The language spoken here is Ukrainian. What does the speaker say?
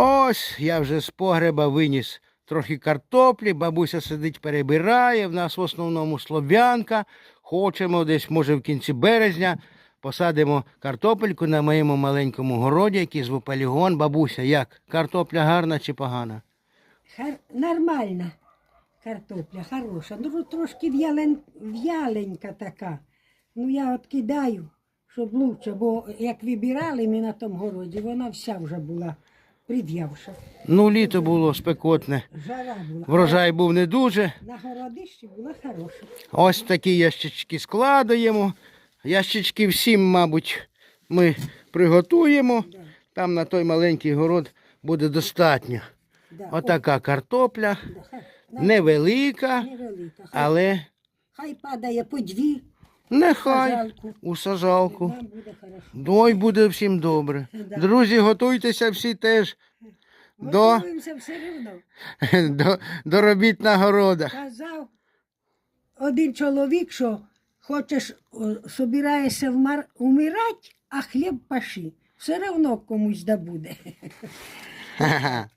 Ось я вже з погреба виніс трохи картоплі, бабуся сидить, перебирає. В нас в основному слов'янка. Хочемо десь, може, в кінці березня посадимо картопельку на моєму маленькому городі, який зву полігон. Бабуся, як? Картопля гарна чи погана? Хар... Нормальна картопля, хороша. Ну, трошки в'ялен... в'яленька така. Ну, я от кидаю, щоб лучше, бо як вибирали ми на тому городі, вона вся вже була прив'явша. Ну, літо було спекотне. Жара була. Врожай був не дуже. На городищі була хороша. Ось такі ящички складаємо. Ящички всім, мабуть, ми приготуємо. Там на той маленький город буде достатньо. Да. Отака картопля, да, невелика, невелика. Хай, але хай падає по дві нехай у сажалку. Нам буде всім добре. Друзі, готуйтеся всі теж до, все одно. до, до робіт на городах. Казав один чоловік, що хочеш, собираєшся вмар... умирати, а хліб паши. Все одно комусь да буде. Ха-ха.